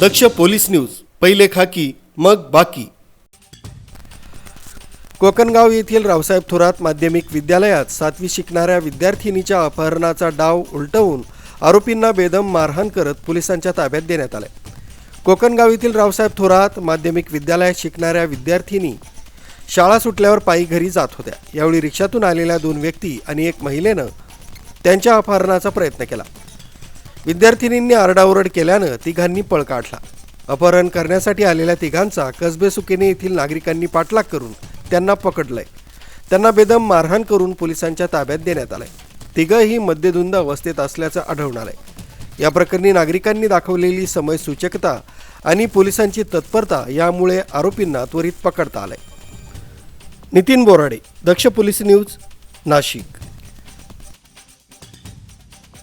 दक्ष police news पहिले खाकी मग बाकी. कोकणगाव येथील रावसाहेब थोरात माध्यमिक विद्यालयात सातवी शिकणाऱ्या विद्यार्थिनीच्या अपहरणाचा डाव उलटवून आरोपींना बेदम मारहाण करत पोलिसांच्या ताब्यात देण्यात आले. कोकणगाव येथील रावसाहेब थोरात माध्यमिक विद्यालयात शिकणाऱ्या विद्यार्थिनी शाळा सुटल्यावर पायी घरी जात होत्या. यावेळी रिक्षातून आलेल्या दोन व्यक्ती आणि एक महिलेनं त्यांच्या अपहरणाचा प्रयत्न केला. विद्यार्थिनींनी आरडाओरड केल्यानं तिघांनी पळ काढला. अपहरण करण्यासाठी आलेल्या तिघांचा कसबे सुकेने येथील नागरिकांनी पाठलाग करून त्यांना पकडलंय. त्यांना बेदम मारहाण करून पोलिसांच्या ताब्यात देण्यात आलंय. तिघंही मद्यधुंद अवस्थेत असल्याचं आढळून आलंय. या प्रकरणी नागरिकांनी दाखवलेली समयसूचकता आणि पोलिसांची तत्परता यामुळे आरोपींना त्वरित पकडता आलंय. Nitin Borade Daksh police news Nashik.